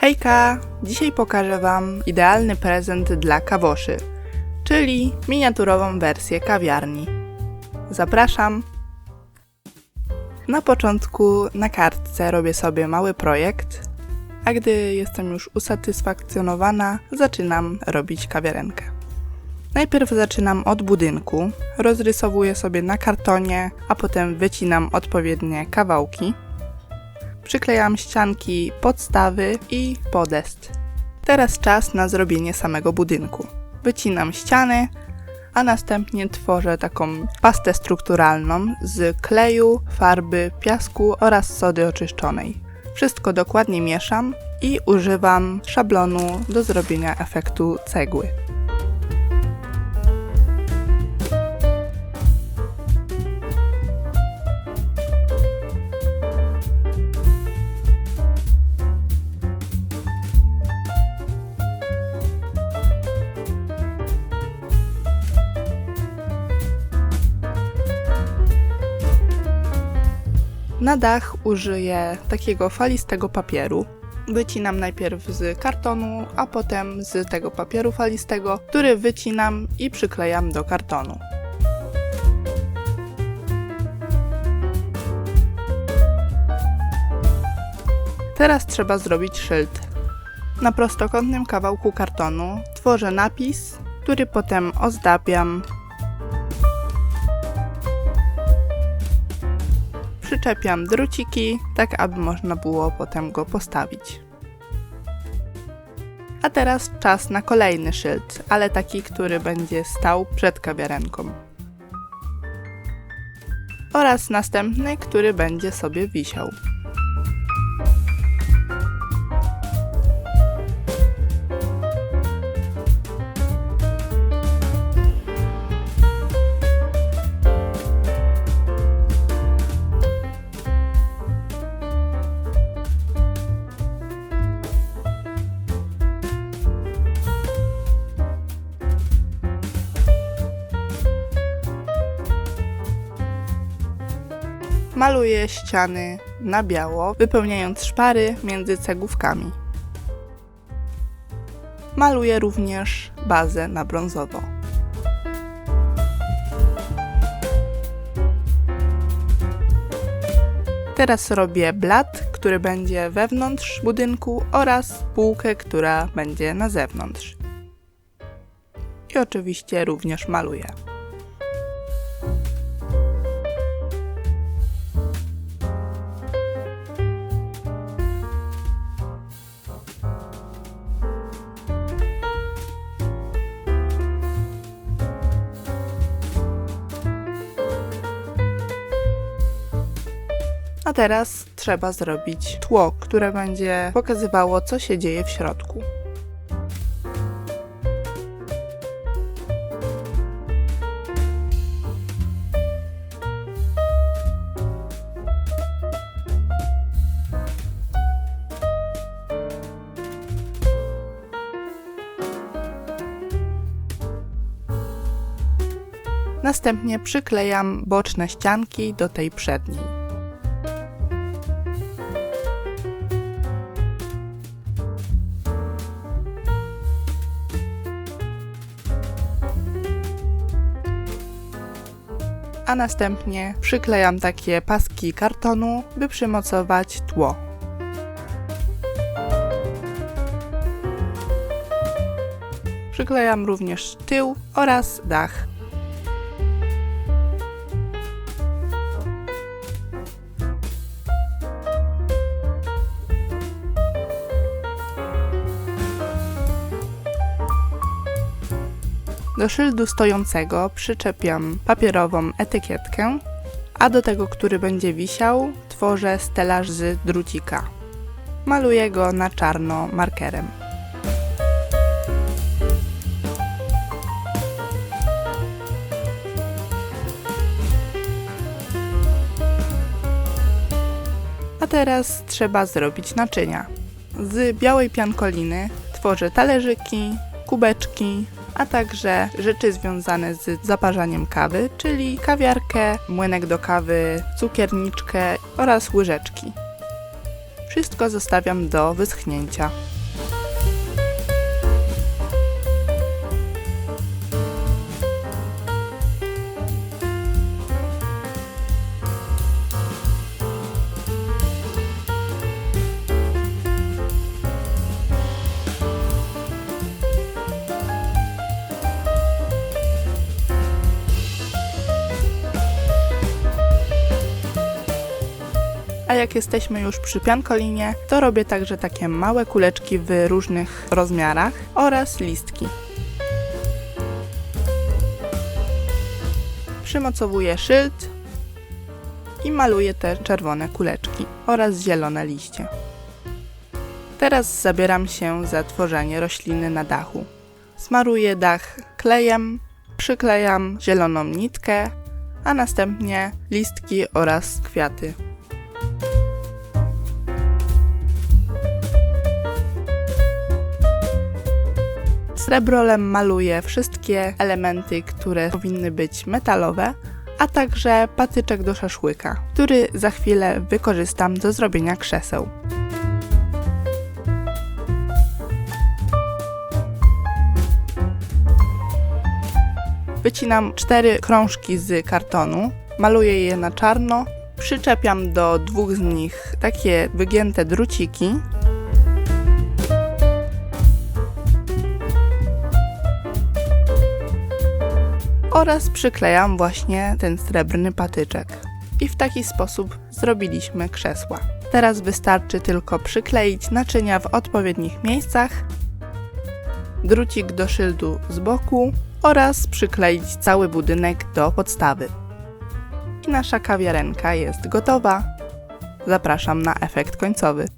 Hejka! Dzisiaj pokażę Wam idealny prezent dla kawoszy, czyli miniaturową wersję kawiarni. Zapraszam! Na początku na kartce robię sobie mały projekt, a gdy jestem już usatysfakcjonowana, zaczynam robić kawiarenkę. Najpierw zaczynam od budynku, rozrysowuję sobie na kartonie, a potem wycinam odpowiednie kawałki. Przyklejam ścianki podstawy i podest. Teraz czas na zrobienie samego budynku. Wycinam ściany, a następnie tworzę taką pastę strukturalną z kleju, farby, piasku oraz sody oczyszczonej. Wszystko dokładnie mieszam i używam szablonu do zrobienia efektu cegły. Na dach użyję takiego falistego papieru. Wycinam najpierw z kartonu, a potem z tego papieru falistego, który wycinam i przyklejam do kartonu. Teraz trzeba zrobić szyld. Na prostokątnym kawałku kartonu tworzę napis, który potem ozdabiam przyczepiam druciki, tak aby można było potem go postawić. A teraz czas na kolejny szyld, ale taki, który będzie stał przed kawiarenką. Oraz następny, który będzie sobie wisiał. Maluję ściany na biało, wypełniając szpary między cegłówkami. Maluję również bazę na brązowo. Teraz robię blat, który będzie wewnątrz budynku oraz półkę, która będzie na zewnątrz. I oczywiście również maluję. A teraz trzeba zrobić tło, które będzie pokazywało, co się dzieje w środku. Następnie przyklejam boczne ścianki do tej przedniej. A następnie przyklejam takie paski kartonu, by przymocować tło. Przyklejam również tył oraz dach. Do szyldu stojącego przyczepiam papierową etykietkę, a do tego, który będzie wisiał, tworzę stelaż z drucika. Maluję go na czarno markerem. A teraz trzeba zrobić naczynia. Z białej piankoliny tworzę talerzyki, kubeczki, a także rzeczy związane z zaparzaniem kawy, czyli kawiarkę, młynek do kawy, cukierniczkę oraz łyżeczki. Wszystko zostawiam do wyschnięcia. Jak jesteśmy już przy piankolinie, to robię także takie małe kuleczki w różnych rozmiarach oraz listki. Przymocowuję szyld i maluję te czerwone kuleczki oraz zielone liście. Teraz zabieram się za tworzenie rośliny na dachu. Smaruję dach klejem, przyklejam zieloną nitkę, a następnie listki oraz kwiaty. Srebrolem maluję wszystkie elementy, które powinny być metalowe, a także patyczek do szaszłyka, który za chwilę wykorzystam do zrobienia krzeseł. Wycinam cztery krążki z kartonu, maluję je na czarno, przyczepiam do dwóch z nich takie wygięte druciki oraz przyklejam właśnie ten srebrny patyczek. I w taki sposób zrobiliśmy krzesła. Teraz wystarczy tylko przykleić naczynia w odpowiednich miejscach, drucik do szyldu z boku oraz przykleić cały budynek do podstawy. I nasza kawiarenka jest gotowa. Zapraszam na efekt końcowy.